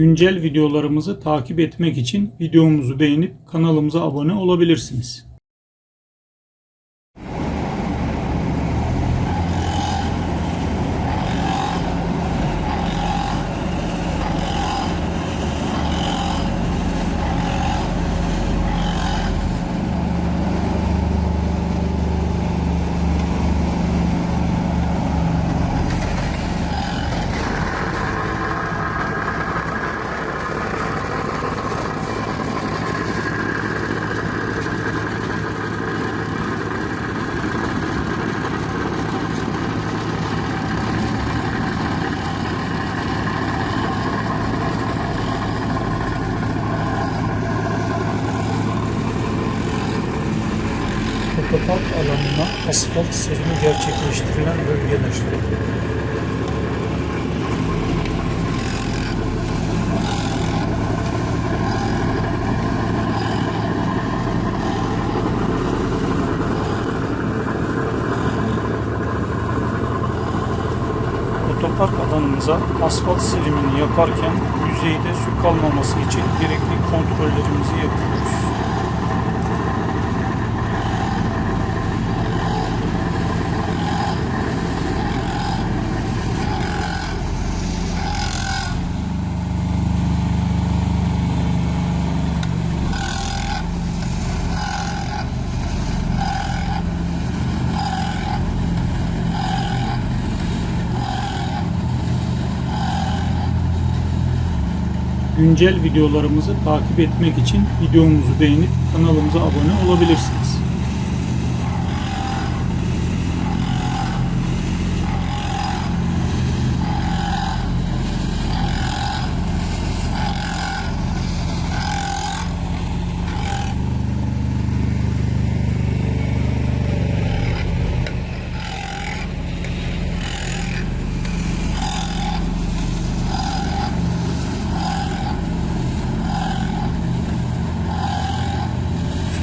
Güncel videolarımızı takip etmek için videomuzu beğenip kanalımıza abone olabilirsiniz. Otopark alanına asfalt serimi gerçekleştirilen bölgeler. Otopark alanımıza asfalt silimini yaparken yüzeyde su kalmaması için gerekli kontrollerimizi yapıyoruz. Güncel videolarımızı takip etmek için videomuzu beğenip kanalımıza abone olabilirsiniz.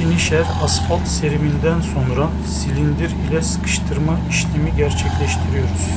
Finisher asfalt seriminden sonra silindir ile sıkıştırma işlemi gerçekleştiriyoruz.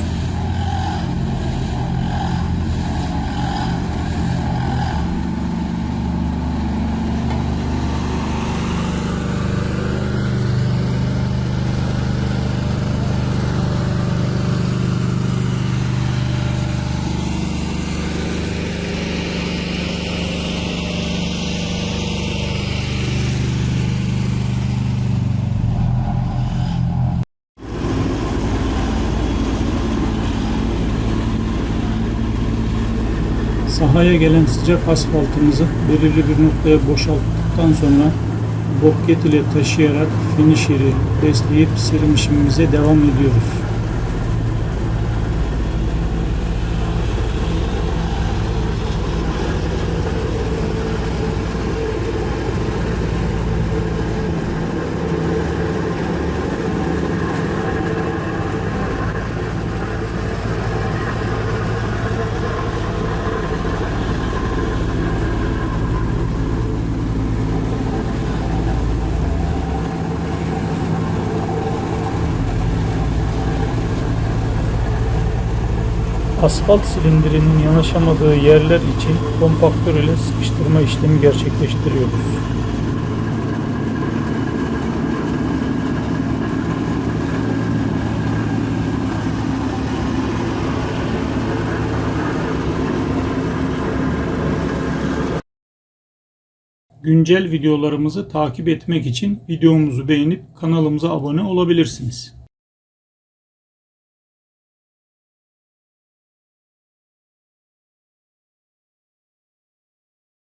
Sahaya gelen sıcak asfaltımızı belirli bir noktaya boşalttıktan sonra bobket ile taşıyarak finisheri besleyip serim işimize devam ediyoruz. Asfalt silindirinin yanaşamadığı yerler için kompaktör ile sıkıştırma işlemi gerçekleştiriyoruz. Güncel videolarımızı takip etmek için videomuzu beğenip kanalımıza abone olabilirsiniz.